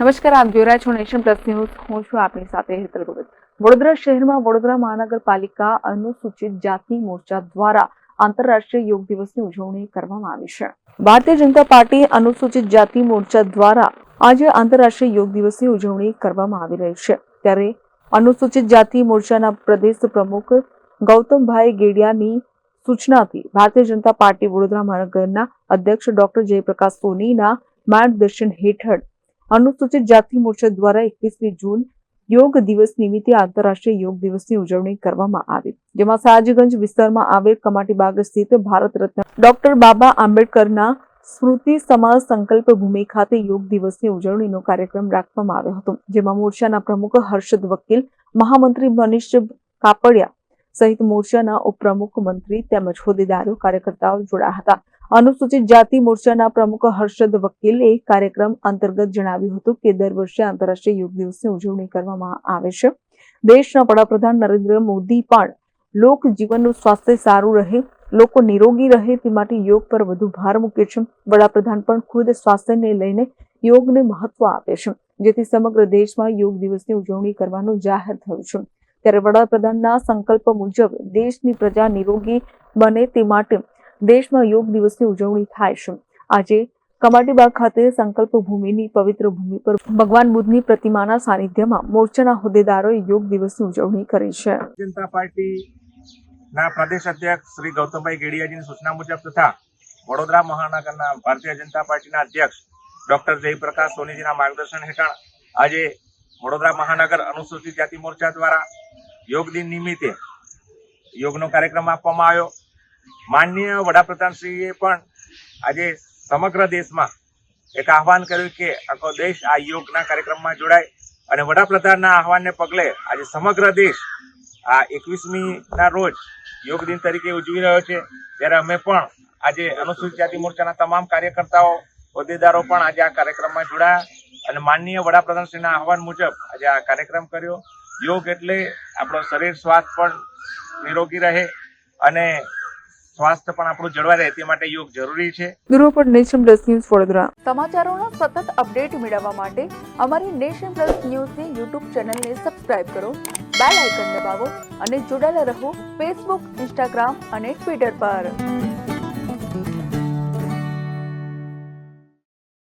નમસ્કાર, આપ જોઈ રહ્યા છો નેશન પ્લસ ન્યૂઝ. હું છું આપની સાથે હેતલ ભગત. વડોદરા શહેરમાં વડોદરા મહાનગરપાલિકા અનુસૂચિત જાતિ મોરચા દ્વારા આંતરરાષ્ટ્રીય યોગ દિવસની ઉજવણી કરવામાં આવી છે. ભારતીય જનતા પાર્ટી અનુસૂચિત જાતિ મોરચા દ્વારા આજે આંતરરાષ્ટ્રીય યોગ દિવસની ઉજવણી કરવામાં આવી રહી છે. ત્યારે અનુસૂચિત જાતિ મોરચાના પ્રદેશ પ્રમુખ ગૌતમભાઈ ગેડિયાની સૂચનાથી ભારતીય જનતા પાર્ટી વડોદરા મહાનગરના અધ્યક્ષ ડોક્ટર જયપ્રકાશ સોનીના માર્ગદર્શન હેઠળ અનુસૂચિત જાતિ મોરચા દ્વારા એકવીસમી જૂન યોગ દિવસ નિમિત્તે આંતરરાષ્ટ્રીય યોગ દિવસની ઉજવણી કરવામાં આવી. જેમાં સયાજીગંજ વિસ્તારમાં આવેલ કમાટીબાગ સ્થિત ભારત રત્ન ડોક્ટર બાબા આંબેડકરના સ્મૃતિ સમાજ સંકલ્પ ભૂમિ ખાતે યોગ દિવસની ઉજવણીનો કાર્યક્રમ રાખવામાં આવ્યો હતો, જેમાં મોરચાના પ્રમુખ હર્ષદ વકીલ, મહામંત્રી મનીષ કાપડિયા સહિત મોરચાના ઉપપ્રમુખ મંત્રી તેમજ હોદ્દેદારો, કાર્યકર્તાઓ જોડાયા હતા. અનુસૂચિત જાતિ મોરચાના પ્રમુખ હર્ષદ વકીલે કાર્યક્રમ અંતર્ગત જણાવ્યું હતું કે, દર વર્ષે આંતરરાષ્ટ્રીય યોગ દિવસની ઉજવણી કરવામાં આવે છે. દેશના વડાપ્રધાન નરેન્દ્ર મોદી પણ લોક જીવનનું સ્વાસ્થ્ય સારું રહે, લોકો નિરોગી રહે તે માટે યોગ પર વધુ ભાર મૂકે છે. વડાપ્રધાન પણ ખુદ સ્વાસ્થ્યને લઈને યોગને મહત્વ આપે છે, જેથી સમગ્ર દેશમાં યોગ દિવસની ઉજવણી કરવાનું જાહેર થયું છે. ત્યારે વડાપ્રધાનના સંકલ્પ મુજબ દેશની પ્રજા નિરોગી બને તે માટે દેશમાં યોગ દિવસની ઉજવણી થાય છે. આજે કમાટીબાગ ખાતે સંકલ્પ ભૂમિની પવિત્ર ભૂમિ પર ભગવાન બુદ્ધની પ્રતિમાના સાનિધ્યમાં મોરચાના હોદ્દેદારોએ યોગ દિવસની ઉજવણી કરી છે. જનતા પાર્ટી ના પ્રદેશ અધ્યક્ષ શ્રી ગૌતમભાઈ ગેડિયાજીની સૂચના મુજબ તથા વડોદરા મહાનગરના ભારતીય જનતા પાર્ટીના અધ્યક્ષ ડોક્ટર જયપ્રકાશ સોનીજીના માર્ગદર્શન હેઠળ આજે વડોદરા મહાનગર અનુસૂચિત જાતિ મોરચા દ્વારા યોગ દિન નિમિત્તે યોગનો કાર્યક્રમ આપવામાં આવ્યો. માનનીય વડાપ્રધાનશ્રીએ પણ આજે સમગ્ર દેશમાં એક આહવાન કર્યું કે આખો દેશ આ યોગના કાર્યક્રમમાં જોડાય અને વડાપ્રધાનના આહવાનને પગલે આજે સમગ્ર દેશ આ એકવીસમી ના રોજ યોગ દિન તરીકે ઉજવી રહ્યો છે. ત્યારે અમે પણ આજે અનુસૂચિત જાતિ મોરચાના તમામ કાર્યકર્તાઓ, હોદ્દેદારો પણ આજે આ કાર્યક્રમમાં જોડાયા અને માનનીય વડાપ્રધાનશ્રીના આહવાન મુજબ આજે આ કાર્યક્રમ કર્યો. યોગ એટલે આપણો શરીર સ્વાસ્થ્ય પણ નિરોગી રહે અને સ્વાસ્થ્ય પણ આપણું જળવાઈ રહે તે માટે યોગ જરૂરી છે. બ્યુરો પર નેશન પ્લસ ન્યૂઝ વડોદરા. સમાચારોના સતત અપડેટ મેળવવા માટે અમારી નેશન પ્લસ ન્યૂઝની યુટ્યુબ ચેનલને સબસ્ક્રાઇબ કરો બેલ આઇકન દબાવો અને જોડાયેલા રહો ફેસબુક ઇન્સ્ટાગ્રામ અને ટ્વિટર પર.